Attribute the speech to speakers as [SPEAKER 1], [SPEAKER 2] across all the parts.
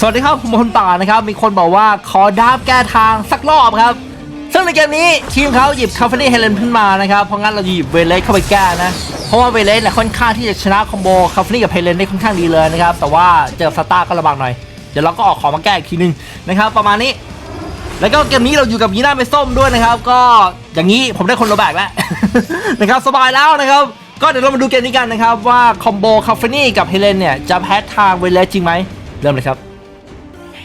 [SPEAKER 1] สวัสดีครับผมคนป่านะครับ มีคนบอกว่าขอดาบแก้ทางสักรอบครับ ซึ่งในเกมนี้ทีมเขาหยิบคาเฟนี่เฮเลนขึ้นมานะครับ เพราะงั้นเราจะหยิบเวเลสเข้าไปแก้นะ เพราะว่าเวเลสเนี่ยค่อนข้างที่จะชนะคอมโบคาเฟนี่กับเฮเลนได้ค่อนข้างดีเลยนะครับ แต่ว่าเจอสตาร์ก็ลำบากหน่อย เดี๋ยวเราก็ออกของมาแก้อีกทีนึงนะครับประมาณนี้ แล้วก็เกมนี้เราอยู่กับยีน่าเมส้มด้วยนะครับ ก็อย่างนี้ผมได้คนละแบกแล้วนะครับสบายแล้วนะครับ ก็เดี๋ยวเรามาดูเกมนี้กันนะครับว่าคอมโบคาเฟนี่กับเฮเลนเนี่ยจะแพ้ทางเวเลสจริงไหมเริ่มเลยครับ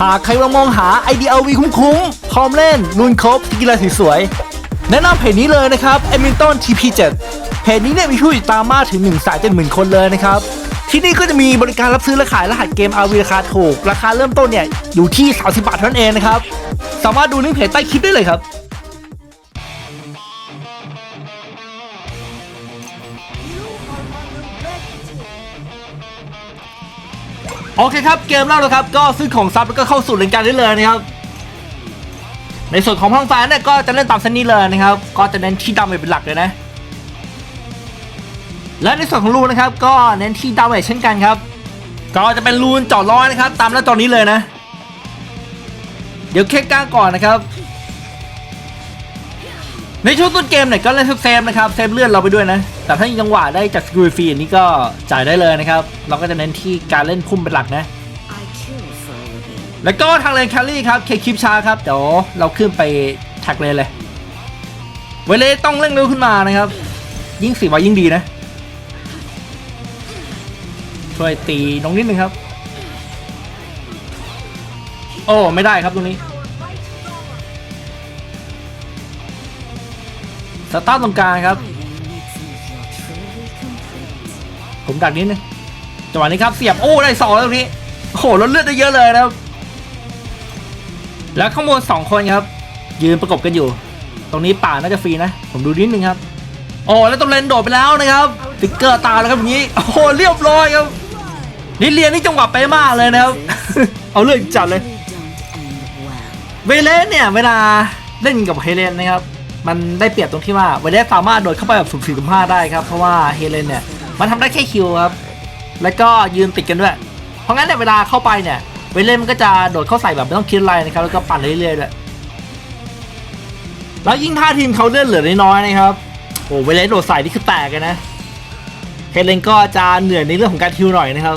[SPEAKER 1] หากใครกำลังมองหา IDLV คุ้มๆพร้อมเล่นลุนครบกีฬาสีสวยๆแนะนำเพจนี้เลยนะครับ e m i l t o n TP7 เพจนี้เนี่ยมีผู้ติดตามมากถึง1นึ่งแสนเจ็ดหมื่นคนเลยนะครับที่นี่ก็จะมีบริการรับซื้อและขายรหัสเกม RV ราคาถูก ราคาเริ่มต้นเนี่ยอยู่ที่ 30 บาทเท่านั้นเองนะครับ สามารถดูลิงก์เพจใต้คลิปได้เลยครับ โอเคครับเกมเล่าแล้วครับก็ซื้อของซับแล้วก็เข้าสู่เล่นการได้เลยนะครับในส่วนของพังแฟนเนี่ยก็จะเล่นตามเส้นนี้เลยนะครับ ก็จะเน้นที่ดาเมจเป็นหลักเลยนะ และในส่วนของรูนะครับ ก็เน้นที่ดาเมจเช่นกันครับ ก็จะเป็นรูนจอดร้อยนะครับ ตามหน้าจอนี้เลยนะ เดี๋ยวเคกกลางก่อนนะครับ ในช่วงต้นเกมเนี่ยก็เล่นเซฟๆนะครับเซฟเลือดเราไปด้วยนะ แต่ถ้ายังจังหวะได้จากสกิลฟรีอันนี้ก็จ่ายได้เลยนะครับ เราก็จะเน้นที่การเล่นพุ่มเป็นหลักนะ
[SPEAKER 2] I kill for a living.
[SPEAKER 1] แล้วก็ทางเลนแคลรี่ครับเคคลิปช้าครับเดี๋ยวเราขึ้นไปแท็กเลนเลยเวเลต้องเร่งเร็วขึ้นมานะครับ ยิ่งสีไว้ยิ่งดีนะ ช่วยตีน้องนิดนึงครับ โอ้ไม่ได้ครับตรงนี้ สตาร์ตรงกลางครับ ผมดักนิดนึงจังหวะนี้ครับเสียบโอ้ได้สองแล้วตรงนี้โอ้โหลดเลือดได้เยอะเลยนะครับ แล้วข้างบนสองคนครับ ยืนประกบกันอยู่ ตรงนี้ป่าน่าจะฟรีนะ ผมดูนิดนึงครับ โอ้แล้วตรงเลนโดดไปแล้วนะครับติ๊กเกอร์ตาแล้วครับอย่างนี้โอ้โหเรียบร้อยครับนี่เรียนนี่จังหวะไปมากเลยนะครับ เอาเรื่องจัดเลยเวเลสเนี่ยเวลาเล่นกับเฮเลนนะครับ มันได้เปรียบตรงที่ว่าเวเลสสามารถโดดเข้าไปแบบสุ่มสี่สุ่มห้าได้ครับ เพราะว่าเฮเลนเนี่ยมันทำได้แค่คิวครับ แล้วก็ยืนติดกันด้วย เพราะงั้นเนี่ยเวลาเข้าไปเนี่ยเวเลนมันก็จะโดดเข้าใส่แบบไม่ต้องคิดอะไรนะครับ แล้วก็ปั่นเรื่อยๆด้วยแล้วยิ่งท่าทีมเขาเลื่อนเหลือน้อยๆนะครับโอ้เวเลนโดดใส่นี่คือแตกเลยนะเฮเลนก็จะเหนื่อยในเรื่องของการคิวหน่อยนะครับ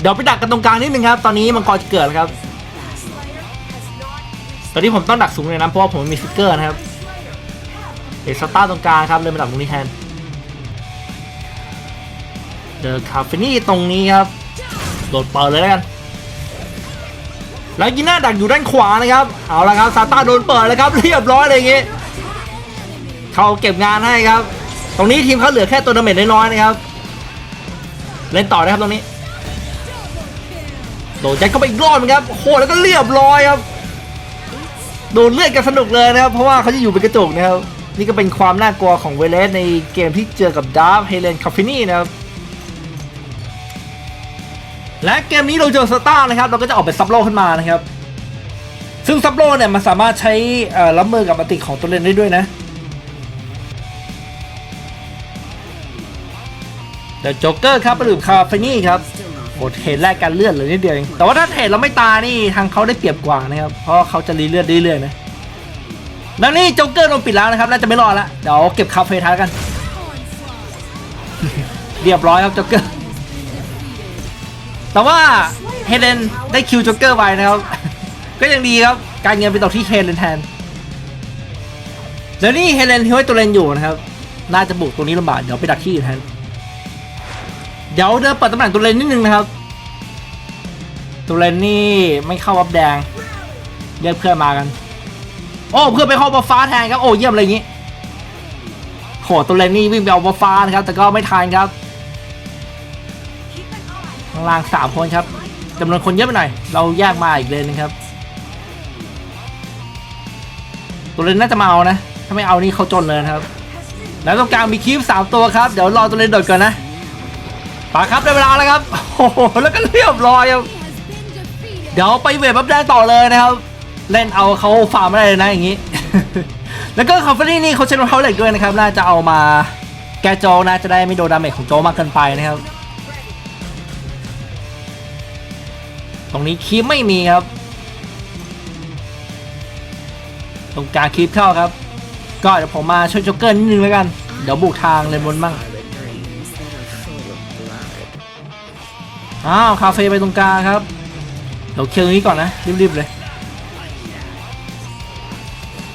[SPEAKER 1] เดี๋ยวไปดักกันตรงกลางนิดนึงครับ ตอนนี้มังกรจะเกิดแล้วครับ ตอนนี้ผมต้องดักสูงเลยนะเพราะว่าผมม่มีฟิกเกอร์นะครับเอกสตาร์ตรงกลางครับเลยมาดักตรงนี้แทนเดอะคาเฟนี่ตรงนี้ครับโดดเปิดเลยแล้วกันแล้วยิน่าดักอยู่ด้านขวานะครับ เอาละครับซาต้าโดนเปิดแล้วครับ เรียบร้อยเลยอย่างงี้ เขาเก็บงานให้ครับ ตรงนี้ทีมเขาเหลือแค่ตัวดาเมจน้อยๆนะครับ เล่นต่อนะครับตรงนี้ โดดยัดเข้าไปอีกรอบนึงครับโอ้โหแล้วก็เรียบร้อยครับ โดนเลือดกันสนุกเลยนะครับ เพราะว่าเขาจะอยู่เป็นกระจกนะครับ นี่ก็เป็นความน่ากลัวของเวเลสในเกมที่เจอกับดาร์ฟเฮเลนคาฟินี่นะครับ และเกมนี้เราเจอสตาร์นะครับ เราก็จะออกเป็นซับโลขึ้นมานะครับ ซึ่งซับโลเนี่ยมันสามารถใช้เอ่อรับมือกับอันติของตัวเลนได้ด้วยนะเดี๋ยวจ๊กเกอร์ครับไปดูคาฟินี่ครับ โหเทรดแรกการเลื่อนเลยนิดเดียวเองแต่ว่าถ้าเทรดเราไม่ตายนี่ทางเขาได้เปรียบกว่านะครับเพราะเขาจะรีเลือดเรื่อยๆนะแล้วนี่โจ๊กเกอร์โดนปิดแล้วนะครับน่าจะไม่รอดละเดี๋ยวเก็บคาเฟ่ท้ายกัน เรียบร้อยครับโจ๊กเกอร์แต่ว่าเฮเลนได้คิวโจ๊กเกอร์ไปนะครับ ก็ยังดีครับการเงินไปตกที่เฮเลนแทนแล้วนี่เฮเลนที่ไว้ตัวเลนอยู่นะครับ น่าจะบุกตรงนี้ลำบากเดี๋ยวไปดักที่อื่นแทน เดี๋ยวเดินเปิดตำแหน่งตัวเลนนิดนึงนะครับ ตัวเลนนี่ไม่เข้าวับแดงเรียกเพื่อนมากัน โอ้เพื่อนไปเข้าบัฟฟ้าแทนครับโอ้เยี่ยมเลยอย่างงี้โหตัวเลนนี่วิ่งไปเอาบัฟฟ้านะครับ แต่ก็ไม่ทันครับข้างล่างสามคนครับจำนวนคนเยอะไปหน่อยเราแยกมาอีกเลนนึงครับ ตัวเลนน่าจะมาเอานะ ถ้าไม่เอานี่เขาจนเลยครับ แล้วตรงกลางมีคีฟสามตัวครับ เดี๋ยวรอตัวเลนโดดก่อนนะ ปาครับได้เวลาแล้วครับโอ้โหแล้วก็เรียบร้อยครับเดี๋ยวไปเวทบัฟแดงต่อเลยนะครับ เล่นเอาเขาฟาร์มไม่ได้เลยนะอย่างนี้ แล้วก็คอฟฟอรี่นี่เขาใช้รองเท้าเหล็กด้วยนะครับ น่าจะเอามาแกโจกนะจะได้ไม่โดนดาเมจของโจมากเกินไปนะครับ ตรงนี้คีปไม่มีครับ ตรงกลางคีปเข้าครับ ก็เดี๋ยวผมมาช่วยโจ็กเกอร์นิดนึงแล้วกัน เดี๋ยวบุกทางเลนบนบ้าง อ้าวคาเฟ่ไปตรงกลางครับเดี๋ยวเคลียร์ตรงนี้ก่อนนะรีบๆเลย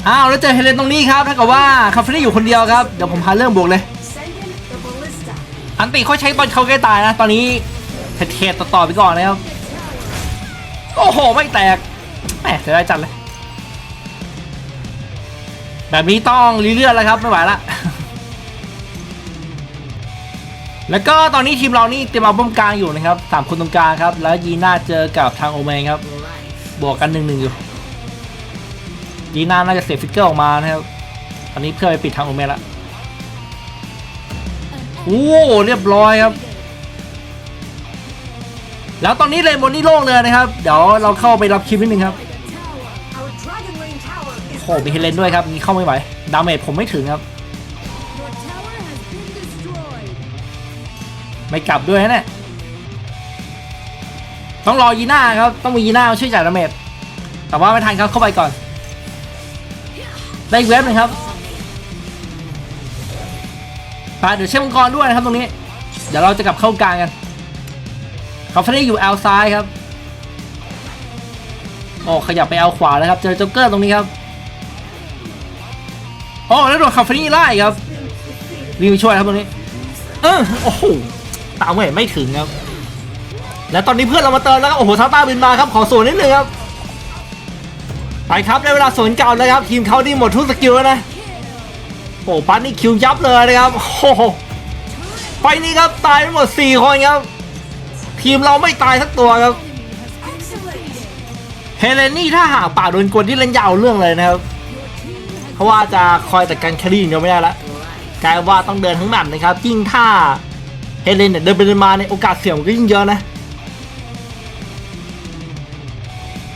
[SPEAKER 1] อ้าวแล้วเจอเฮเลนตรงนี้ครับถ้ากับว่าคาเฟ่อยู่คนเดียวครับเดี๋ยวผมพาเรื่องบวกเลย อันติเขาใช้ตอนเขาใกล้ตายนะตอนนี้เทรดต่อไปก่อนนะครับโอ้โหไม่แตกแหมเสียดายจัดเลย แบบนี้ต้องรีเลือดแล้วครับไม่ไหวละ แล้วก็ตอนนี้ทีมเรานี่เตรียมเอาป้อมกลางอยู่นะครับสามคนตรงกลางครับ แล้วยีน่าเจอกับทางโอเมนครับบวกกันหนึ่งหนึ่งอยู่ยีน่าน่าจะเสียฟิกเกอร์ออกมานะครับตอนนี้เพื่อไปปิดทางโอเมนละโอ้เรียบร้อยครับ แล้วตอนนี้เลนบนนี่โล่งเลยนะครับ เดี๋ยวเราเข้าไปรับคลิปนิดนึงครับโอ้โหมีเฮเลนด้วยครับนี่เข้าไม่ไหวดาเมจผมไม่ถึงครับ ไม่กลับด้วยนะเนี่ยต้องรอยีน่าครับ ต้องมียีน่าช่วยจ่ายดาเมจแต่ว่าไม่ทันครับเข้าไปก่อน ได้อีกเว็บหนึ่งครับไปเดี๋ยวเช็คมังกรด้วยนะครับตรงนี้ เดี๋ยวเราจะกลับเข้ากลางกันคาเฟนี่อยู่แอลซ้ายครับโอ้ขยับไปแอลขวาแล้วครับ เจอจ็อกเกอร์ตรงนี้ครับโอ้แล้วโดนคาเฟนี่ไล่ครับรีบไปช่วยครับตรงนี้เออโอ้โห ตามเวทไม่ถึงครับ แล้วตอนนี้เพื่อนเรามาเติมแล้วครับโอ้โหท้าต้าบินมาครับขอสวนนิดนึงครับไปครับได้เวลาสวนเก่าแล้วครับทีมเขานี่หมดทุกสกิลแล้วนะโอ้ปันนี่คิวยับเลยนะครับโอ้โหไปนี่ครับตายทั้งหมด 4 คนครับ ทีมเราไม่ตายสักตัวครับเฮเลนนี่ถ้าหากป่าโดนกวนที่เล่นยาวเรื่องเลยนะครับ เพราะว่าจะคอยจัดการแครี่อย่างเดียวไม่ได้ละกลายว่าต้องเดินทั้งแมปนะครับยิ่งถ้า เฮเลนเนี่ยเดินไปเดินมาในยโอกาสเสี่ยงมันก็ยิ่งเยอะนะ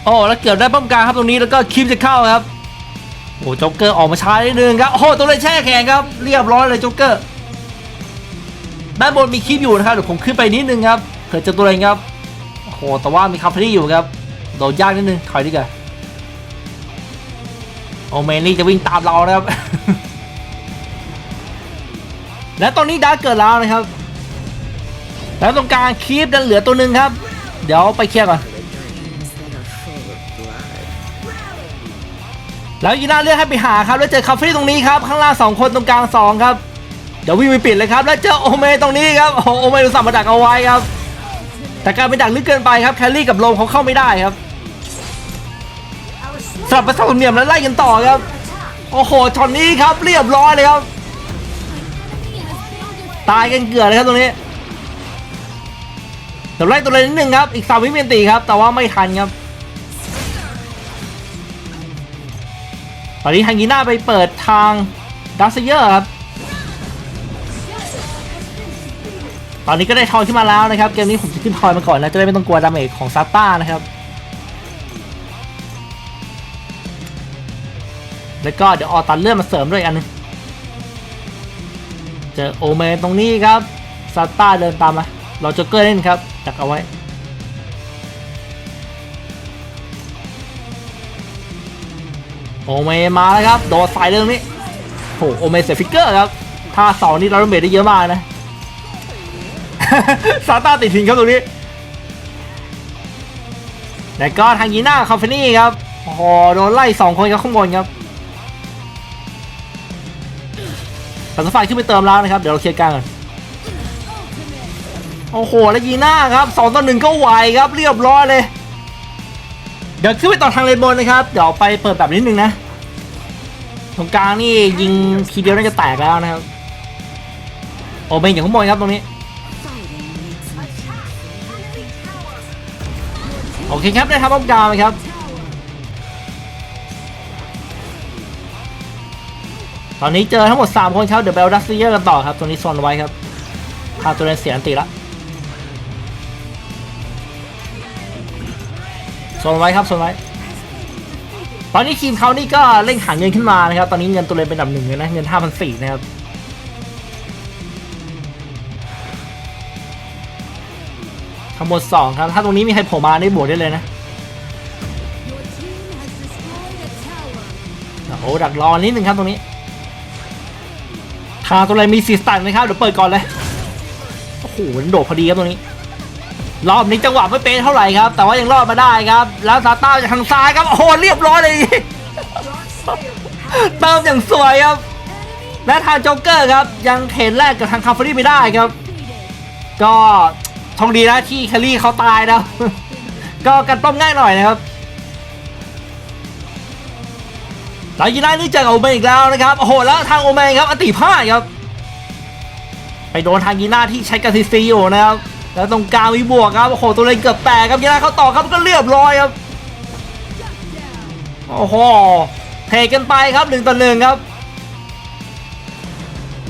[SPEAKER 1] โอ้แล้วเกือบได้ป้อมกลางครับตรงนี้แล้วก็คลิปจะเข้าครับโอ้โจ๊กเกอร์ออกมาช้านิดนึงครับโอ้โหตัวเลยแช่แข็งครับเรียบร้อยเลยโจ๊กเกอร์ด้านบนมีคลิปอยู่นะครับเดี๋ยวผมขึ้นไปนิดนึงครับเผื่อเจอตัวอะไรครับโอ้โหแต่ว่ามีคาเฟนี่อยู่ครับโดดยากนิดนึงถอยดีกว่าโอเมนี่จะวิ่งตามเรานะครับ และตอนนี้ดาร์เกิดแล้วนะครับ แล้วตรงกลางคีปดันเหลือตัวหนึ่งครับ เดี๋ยวไปเคลียร์ก่อน แล้วยีน่าเลือกให้ไปหาครับแล้วเจอคาเฟ่ตรงนี้ครับ ข้างล่างสองคนตรงกลางสองครับ เดี๋ยววิ่งไปปิดเลยครับ แล้วเจอโอเมตรงนี้ครับโอ้โอเมอุตส่าห์มาดักเอาไว้ครับ แต่การไปดักลึกเกินไปครับแคลรี่กับโลมเขาเข้าไม่ได้ครับสลับไปสลับเนียมแล้วไล่กันต่อครับ โอ้โหช็อตนี้ครับเรียบร้อยเลยครับ ตายกันเกลือเลยครับตรงนี้ เดี๋ยวไล่ตัวเลยนิดนึงครับ อีกสามวิเมียนตีครับ แต่ว่าไม่ทันครับ ตอนนี้ทางยีน่าไปเปิดทางดัซเยอร์ครับ ตอนนี้ก็ได้ทอยขึ้นมาแล้วนะครับ เกมนี้ผมจะขึ้นทอยมาก่อนนะ จะได้ไม่ต้องกลัวดาเมจของซาต้านะครับ แล้วก็เดี๋ยวออตันเลื่อนมาเสริมด้วยอันนึงเจอโอเมนตรงนี้ครับซาต้าเดินตามมาเราจ็กเกอร์เล่นครับ จักเอาไว้โอเมมาแล้วครับ โดดใส่เรื่องนี้โหโอเมเสียฟิกเกอร์ครับ ถ้าเสองนี่เราเมทได้เยอะมากนะ ซาต้าติดทิ้งครับตรงนี้ แล้วก็ทางยีน่าคาเฟนี่ครับโอ้โหโดนไล่สองคนครับข้างบนครับแต่สไฟขึ้นไปเติมแล้วนะครับ เดี๋ยวเราเคลียร์กลางก่อน โอ้โหแล้วยีน่าครับสองต่อหนึ่งก็ไหวครับเรียบร้อยเลย เดี๋ยวขึ้นไปต่อทางเลนบนนะครับ เดี๋ยวไปเปิดแบบนิดนึงนะตรงกลางนี่ยิงทีเดียวน่าจะแตกแล้วนะครับ โอเมนอย่างข้างบนครับตรงนี้ โอเคครับได้ครับป้อมกลางครับตอนนี้เจอทั้งหมด 3 คนครับเดี๋ยวเบลดัสเซียกันต่อครับ ตัวนี้โซนไว้ครับทาตัวนี้เสียอันติละ นไว้ครับโซนไว้ ตอนนี้ทีมเขานี่ก็เร่งหาเงินขึ้นมานะครับ ตอนนี้เงินตัวเลยเป็นอันดับหนึ่งเลยนะ เงิน5,400นะครับทั้งหมด2ครับ ถ้าตรงนี้มีใครโผล่มาได้บวกได้เลยนะโอ้ดักรอนิดนึงครับตรงนี้ทางตัวอะไรมีสีสตันนะครับเดี๋ยวเปิดก่อนเลย โอ้โหโดดพอดีครับตรงนี้ รอบนี้จังหวะไม่เป็นเท่าไหร่ครับ แต่ว่ายังรอดมาได้ครับ แล้วซาต้าจากทางซ้ายครับโอ้โหเรียบร้อยเลย เติมอย่างสวยครับ และทางโจ๊กเกอร์ครับ ยังเห็นแรกกับทางคาร์ฟรี่ไม่ได้ครับ ก็โชคดีนะที่แคลรี่เขาตายนะก็กันต้มง่ายหน่อยนะครับหลังจากนั้นนี่เจอกับโอเมนอีกแล้วนะครับโอ้โหแล้วทางโอเมนครับอติพลาดครับ ไปโดนทางยีน่าที่ใช้กรซิซีอยู่นะครับ แล้วตรงกลางมีบวกครับโอ้โหตัวเลนเกือบแตกครับยีน่าเขาต่อครับก็เรียบร้อยครับโอ้โหเทกันไปครับหนึ่งต่อหนึ่งครับ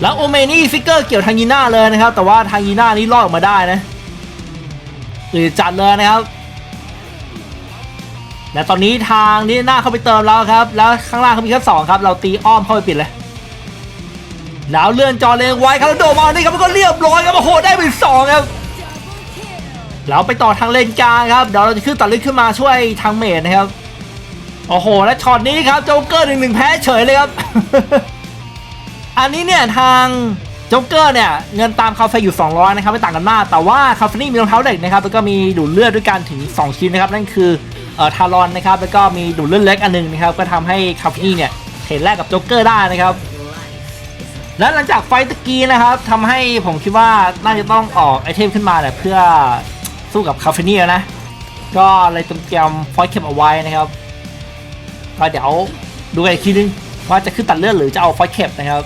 [SPEAKER 1] แล้วโอเมนี่ฟิกเกอร์เกี่ยวทางยีน่าเลยนะครับ แต่ว่าทางยีน่านี่รอดออกมาได้นะหรือจัดเลยนะครับและตอนนี้ทางนี้หน้าเข้าไปเติมแล้วครับ แล้วข้างล่างเขามีแค่สองครับ เราตีอ้อมเข้าไปปิดเลย แล้วเลื่อนจอเลงไว้ครับแล้วโดมานี่ครับมันก็เรียบร้อยครับโอ้โหได้ไปสองครับ แล้วไปต่อทางเลนกลางครับเดี๋ยวเราจะขึ้นตัดลึกขึ้นมาช่วยทางเมดนะครับโอ้โห และช็อตนี้ครับโจ๊กเกอร์หนึ่งหนึ่งแพ้เฉยเลยครับ อันนี้เนี่ยทางโจ๊กเกอร์เนี่ยเงินตามคาเฟ่อยู่ 200 นะครับไม่ต่างกันมาก แต่ว่าคาเฟ่นี่มีรองเท้าเด็กนะครับแล้วก็มีดูดเลือดด้วยกันถึง 2 ชิ้นนะครับ นั่นคือเอ่อทารอนนะครับแล้วก็มีดูดเลือดเล็กอันหนึงนะครับก็ทำให้คาเฟ่นี่เนี่ยเทรดแรกกับโจ๊กเกอร์ได้นะครับ และหลังจากไฟต์ตะกี้นะครับทำให้ผมคิดว่าน่าจะต้องออกไอเทมขึ้นมาเนี่ยเพื่อ สู้กับคาเฟนี่นะ ก็เลยเตรียมฟอยต์เก็บเอาไว้นะครับก็เดี๋ยวดูกันอีกทีนึงว่าจะขึ้นตัดเลือดหรือจะเอาฟอยต์เก็บนะครับ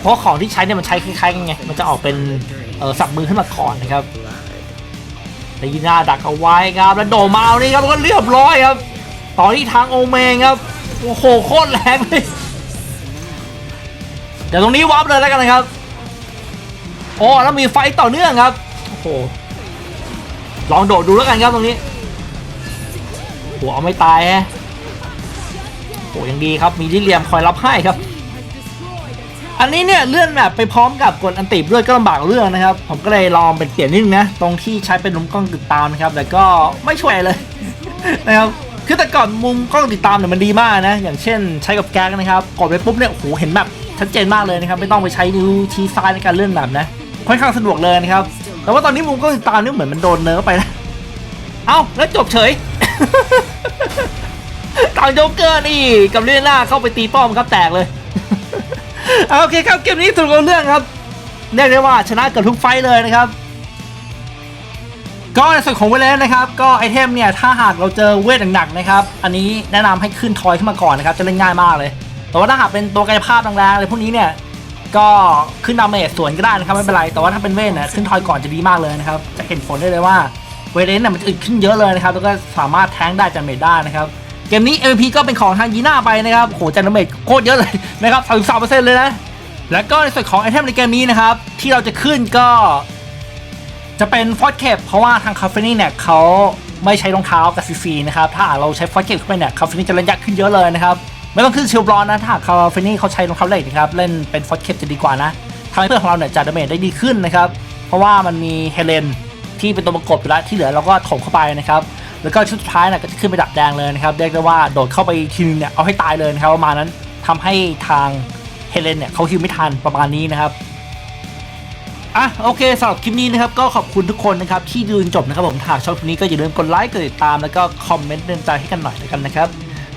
[SPEAKER 1] เพราะของที่ใช้เนี่ยมันใช้คล้ายๆกันไง มันจะออกเป็นเออสับมือขึ้นมาก่อนนะครับแต่ยีน่าดักเอาไว้ครับแล้วโดมาเอานี่ครับก็เรียบร้อยครับ ต่อที่ทางโอเมงครับโอ้โหโคตรแรงเลยเดี๋ยวตรงนี้วับเลยแล้วกันนะครับโอ้แล้วมีไฟต่อเนื่องครับ โอ้โห ลองโดดดูแล้วกันครับตรงนี้โหเอาไม่ตายแฮะโอ้ยังดีครับมีลิเลียมคอยรับให้ครับ อันนี้เนี่ยเลื่อนแบบไปพร้อมกับกดอันติด้วยก็ลำบากเรื่องนะครับ ผมก็เลยลองเป็นเปลี่ยนนิดนึงนะ ตรงที่ใช้เป็นมุมกล้องติดตามนะครับ แต่ก็ไม่ช่วยเลยนะครับคือแต่ก่อนมุมกล้องติดตามเนี่ยมันดีมากนะ อย่างเช่นใช้กับแก๊กนะครับกดไปปุ๊บเนี่ยโอ้โหเห็นแบบชัดเจนมากเลยนะครับ ไม่ต้องไปใช้นิ้วชี้ซ้ายในการเลื่อนแบบนะค่อนข้างสะดวกเลยนะครับ แต่ว่าตอนนี้มุมกล้องติดตามนี่เหมือนมันโดนเนิร์ฟไปนะ เอ้าแล้วจบเฉยทางโจเกอร์นี่กับเลียน่าเข้าไปตีป้อมครับแตกเลยโอเคครับเกมนี้สรุปเอาเรื่องครับเรียกได้ว่าชนะเกือบทุกไฟเลยนะครับ ก็ในส่วนของเวเลนนะครับ ก็ไอเทมเนี่ยถ้าหากเราเจอเวทหนักๆนะครับ อันนี้แนะนำให้ขึ้นทอยขึ้นมาก่อนนะครับจะเล่นง่ายมากเลย แต่ว่าถ้าหากเป็นตัวกายภาพแรงๆอะไรพวกนี้เนี่ย ก็ขึ้นดาเมจสวนก็ได้นะครับไม่เป็นไร แต่ว่าถ้าเป็นเวทเนี่ยขึ้นทอยก่อนจะดีมากเลยนะครับ จะเห็นผลได้เลยว่าเวเลนเนี่ยมันจะอึดขึ้นเยอะเลยนะครับ แล้วก็สามารถแทงได้จากเมจได้นะครับ เกมนี้ MVP ก็เป็นของทางยีน่าไปนะครับโหจันเมจโคตรเยอะเลยนะครับ33%เลยนะ แล้วก็ในส่วนของไอเทมในเกมนี้นะครับ ที่เราจะขึ้นก็ จะเป็นฟอร์ดเคปเพราะว่าทางคาเฟนี่เนี่ยเขาไม่ใช้รองเท้ากับซีซีนะครับ ถ้าเราใช้ฟอร์ดเคปเข้าไปเนี่ยคาเฟนี่จะเล่นยากขึ้นเยอะเลยนะครับ ไม่ต้องขึ้นชิลบรอนนะ ถ้าหากคาเฟนี่เขาใช้รองเท้าเหล็กนะครับ เล่นเป็นฟอร์ดเคปจะดีกว่านะทำให้เพื่อนของเราเนี่ยจัดดาเมจได้ดีขึ้นนะครับ เพราะว่ามันมีเฮเลนที่เป็นตัวประกบอยู่แล้วที่เหลือเราก็ถมเข้าไปนะครับ แล้วก็ชุดสุดท้ายเนี่ยก็จะขึ้นไปดับแดงเลยนะครับ เรียกได้ว่าโดดเข้าไปทีนึงเนี่ยเอาให้ตายเลยนะครับประมาณนั้นทำให้ทางเฮเลนเนี่ยเขาฮิวไม่ทันประมาณนี้นะครับอะโอเคสำหรับคลิปนี้นะครับก็ขอบคุณทุกคนนะครับที่ดูจนจบนะครับผมหากชอบคลิปนี้ก็อย่าลืมกดไลค์กดติดตามแล้วก็คอมเมนต์เตือนใจให้กันหน่อยแล้วกันนะครับ